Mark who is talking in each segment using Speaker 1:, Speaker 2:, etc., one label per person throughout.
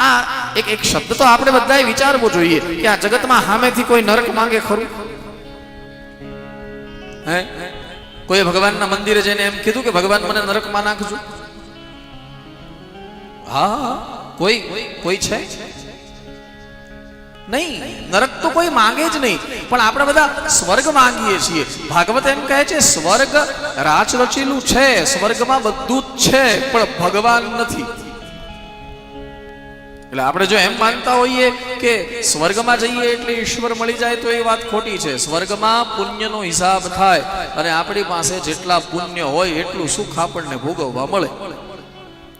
Speaker 1: આ એક એક શબ્દ તો આપણે બધાએ વિચારવો જોઈએ કે આ જગતમાં સામેથી કોઈ નરક માંગે ખરું? હે? કોઈ ભગવાનના મંદિરે જઈને એમ કીધું કે ભગવાન મને નરકમાં નાખજો? હા, કોઈ કોઈ છે? નહીં, નરક તો કોઈ માંગે જ નહીં, પણ આપણે બધા સ્વર્ગ માંગીએ છીએ. ભાગવત એમ કહે છે, સ્વર્ગ રાચ રચેલું છે, સ્વર્ગમાં બધું જ છે, પણ ભગવાન નથી. એટલે આપણે જો એમ માનતા હોઈએ કે સ્વર્ગમાં જઈએ એટલે ઈશ્વર મળી જાય તો એ વાત ખોટી છે. સ્વર્ગમાં પુણ્યનો હિસાબ થાય અને આપણી પાસે જેટલા પુણ્ય હોય એટલું સુખ આપણને ભોગવવા મળે.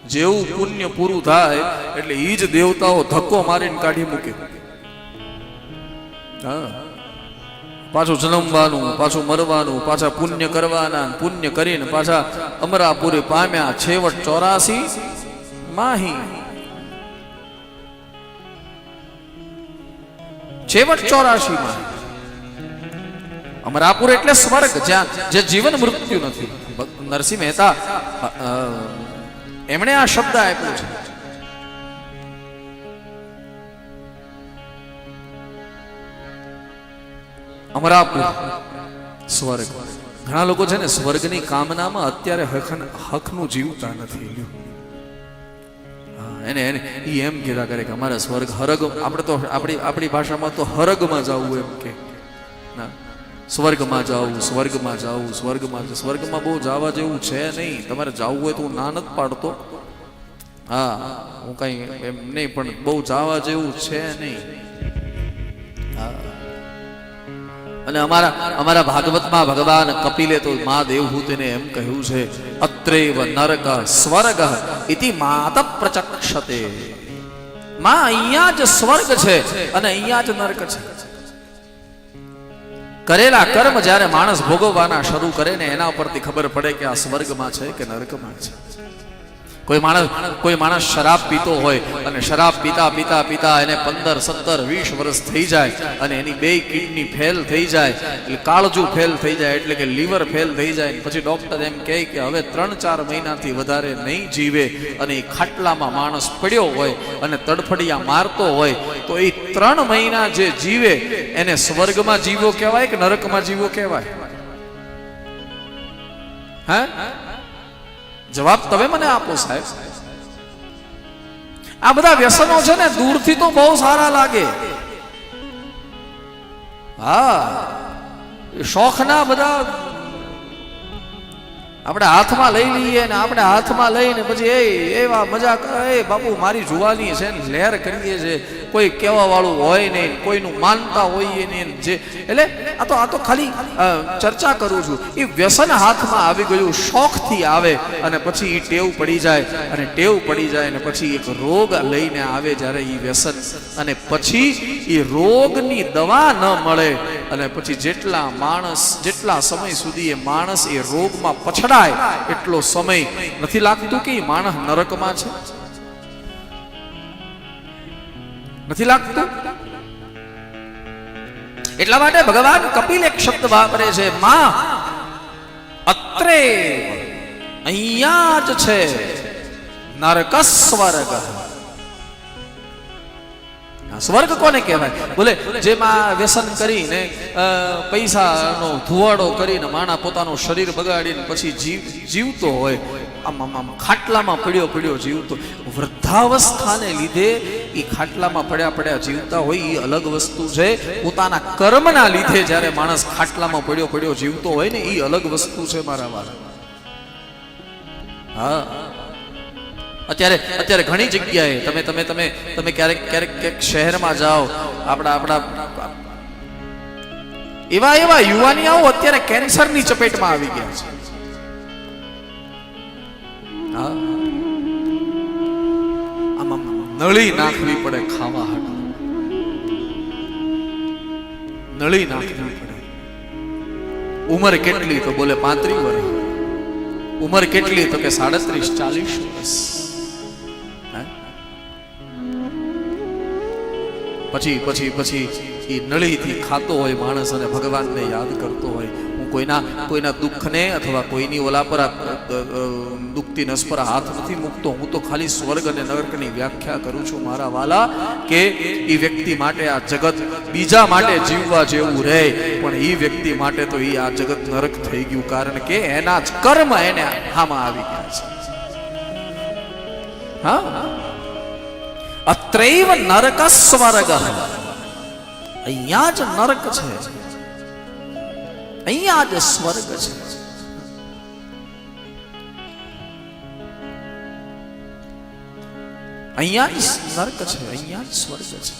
Speaker 1: જેવું પુણ્ય પૂરું થાય એટલે એ જ દેવતાઓ ધક્કો મારીને કાઢી મૂકે. હા. પાછું જન્મવાનું, પાછું મરવાનું, પાછા પુણ્ય કરવાના, પુણ્ય કરીને પાછા અમરાપુરી પામ્યા. છેવટ ચોરાસી માહી. છેવટ ચોરાશી માં અમરાપુર એટલે સ્વર્ગ, જ્યાં જે જીવન મૃત્યુ નથી. નરસિંહ મહેતા એમણે આ શબ્દ આપ્યો છે. અમરાપુર, સ્વર્ગ. ઘણા લોકો છે ને સ્વર્ગની કામનામાં અત્યારે હખન હકનું જીવતા નથી. એને એને એ એમ કીધા કરે કે અમારે સ્વર્ગ હરગ, આપણે તો આપણી આપણી ભાષામાં તો હરગમાં જવું એમ કે. ના. સ્વર્ગમાં જાવું સ્વર્ગમાં જાવું સ્વર્ગમાં સ્વર્ગમાં બહુ જવા જેવું છે નહીં. તમારે જવું હોય તો હું ના નથી પાડતો. હા, હું કઈ એમ નહીં, પણ બહુ જવા જેવું છે નહીં. અને અમારા અમારા ભાગવતમાં ભગવાન કપિલે તો મા દેવભૂતિને એમ કહ્યું છે, અત્રેવ નરક સ્વર્ગ ઇતિ માત પ્રચક્ષતે. માં અહીંયા જ સ્વર્ગ છે અને અહીંયા જ નરક છે. કરેલા કર્મ જ્યારે માણસ ભોગવવાના શરૂ કરે ને એના પરથી ખબર પડે કે આ સ્વર્ગમાં છે કે નરકમાં છે. કોઈ માણસ કોઈ માણસ શરાબ પીતો હોય અને શરાબ પીતા પીતા પીતા એને પંદર, સત્તર, વીસ વર્ષ થઈ જાય અને એની બે કિડની ફેલ થઈ જાય, એટલે કાળજું ફેલ થઈ જાય, એટલે કે લીવર ફેલ થઈ જાય. પછી ડૉક્ટર એમ કહે કે હવે ત્રણ ચાર મહિનાથી વધારે નહીં જીવે અને એ ખાટલામાં માણસ પડ્યો હોય અને તડફડિયા મારતો હોય, તો એ ત્રણ મહિના જે જીવે, એને સ્વર્ગમાં જીવો કહેવાય કે નરકમાં જીવો કહેવાય? હા? જવાબ તમે મને આપો સાહેબ. આ બધા વ્યસનો છે ને, દૂરથી તો બહુ સારા લાગે. હા શોખના બધા આપણે હાથમાં લઈ લઈએ ને આપણે હાથમાં લઈને પછી એ એવા મજા કરે. એ બાપુ મારી જુવાની છે ને લહેર કરીએ છે. કોઈ કહેવા વાળું હોય નહીં, કોઈનું માનતા હોઈએ નહીં જે. એટલે આ તો આ તો ખાલી ચર્ચા કરું છું. એ વ્યસન હાથમાં આવી ગયું, શોખથી આવે અને પછી એ ટેવ પડી જાય. અને ટેવ પડી જાય અને પછી એક રોગ લઈને આવે જ્યારે એ વ્યસન. અને પછી એ રોગની દવા ન મળે. અને પછી જેટલા માણસ, જેટલા સમય સુધી એ માણસ એ રોગમાં પછડાય એટલો સમય નથી લાગતું કે માણસ નરકમાં છે? નથી લાગતું? એટલા માટે ભગવાન કપિલ એક શબ્દ વાપરે છે, માં, અત્રે અહીંયા જ છે નરક સ્વર્ગ કોને કહેવાય? બોલે, જેમાં વ્યસન કરીને પૈસાનો ધુવાડો કરીને માણા પોતાનું શરીર બગાડીને પછી જીવ જીવતો હોય, આમ આમ ખાટલામાં પડ્યો પડ્યો જીવતો. વૃદ્ધાવસ્થાને લીધે એ ખાટલામાં પડ્યા પડ્યા જીવતા હોય એ અલગ વસ્તુ છે. પોતાના કર્મના લીધે જ્યારે માણસ ખાટલામાં પડ્યો પડ્યો જીવતો હોય ને એ અલગ વસ્તુ છે મારા વાળા. હા. અત્યારે અત્યારે ઘણી જગ્યાએ તમે તમે તમે તમે ક્યારેક ક્યારેક ક્યાંક શહેરમાં જાઓ, આપણા આપણા એવા એવા યુવાનિયાઓ અત્યારે કેન્સરની ચપેટમાં આવી ગયા છે. આમ નળી નાખવી પડે ખાવા હાટુ. નળી નાખવી પડે. ઉંમર કેટલી તો બોલે પાંત્રીસ વર્ષ. ઉંમર કેટલી તો કે સાડત્રીસ ચાલીસ વર્ષ. પછી પછી પછી એ નળીથી ખાતો હોય માણસ અને ભગવાનને યાદ કરતો હોય. હું કોઈના કોઈના દુઃખને અથવા કોઈની ઓલા પર દુઃખતી નસ પર હાથ નથી મૂકતો, હું તો ખાલી સ્વર્ગ અને નરકની વ્યાખ્યા કરું છું મારા વાલા, કે એ વ્યક્તિ માટે આ જગત બીજા માટે જીવવા જેવું રહે. પણ એ વ્યક્તિ માટે તો એ આ જગત નરક થઈ ગયું, કારણ કે એના જ કર્મ એને હામાં આવી ગયા છે. હા? અત્રૈવ નરક સ્વર્ગ અહીંયા જ નરક છે અહીંયા જ સ્વર્ગ છે અહીંયા જ નરક છે અહીંયા જ સ્વર્ગ છે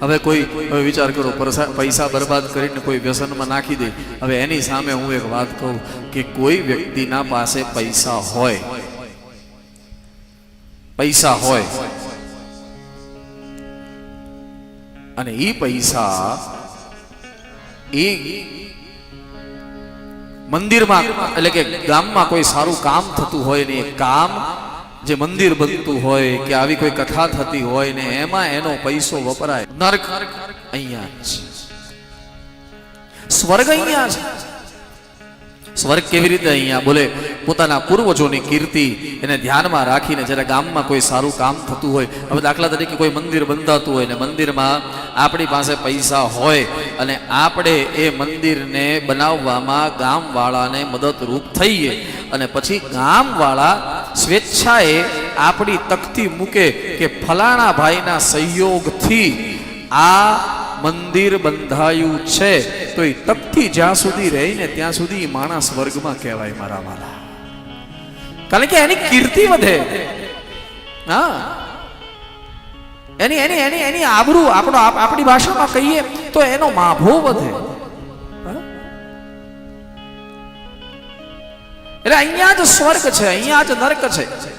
Speaker 1: હવે કોઈ, હવે વિચાર કરો, પરસા- પૈસા બરબાદ કરીને કોઈ વ્યસનમાં નાખી દે, હવે એની સામે હું એક વાત કહું કે કોઈ વ્યક્તિના પાસે પૈસા હોય પૈસા હોય. અને એ પૈસા એ મંદિરમાં એટલે કે ગામમાં કોઈ સારું કામ થતું હોય ને એ કામ જે મંદિર બનતું હોય કે આવી કોઈ કથા થતી હોય ને એમાં એનો પૈસો વપરાય. નરક અહીંયા સ્વર્ગ અહીંયા છે સ્વર્ગ કેવી રીતે અહીંયા? બોલે, પોતાના પૂર્વજોની કીર્તિ એને ધ્યાનમાં રાખીને જ્યારે ગામમાં કોઈ સારું કામ થતું હોય, હવે દાખલા તરીકે કોઈ મંદિર બંધાતું હોય ને મંદિરમાં આપણી પાસે પૈસા હોય અને આપણે એ મંદિરને બનાવવામાં ગામવાળાને મદદરૂપ થઈએ અને પછી ગામવાળા સ્વેચ્છાએ આપણી તકતી મૂકે કે ફલાણા ભાઈના સહયોગથી આ મંદિર બંધાયું છે, તો એ તપથી જ્યાં સુધી રહીને ત્યાં સુધી માણસ વર્ગમાં કહેવાય મારા વાલા. કારણ કે એની કીર્તિ વધે. હા. એની એની એની એની આબરૂ આપણો આપણી ભાષામાં કહીએ તો એનો માભો વધે? એટલે અહીંયા જ સ્વર્ગ છે, અહીંયા જ નર્ક છે.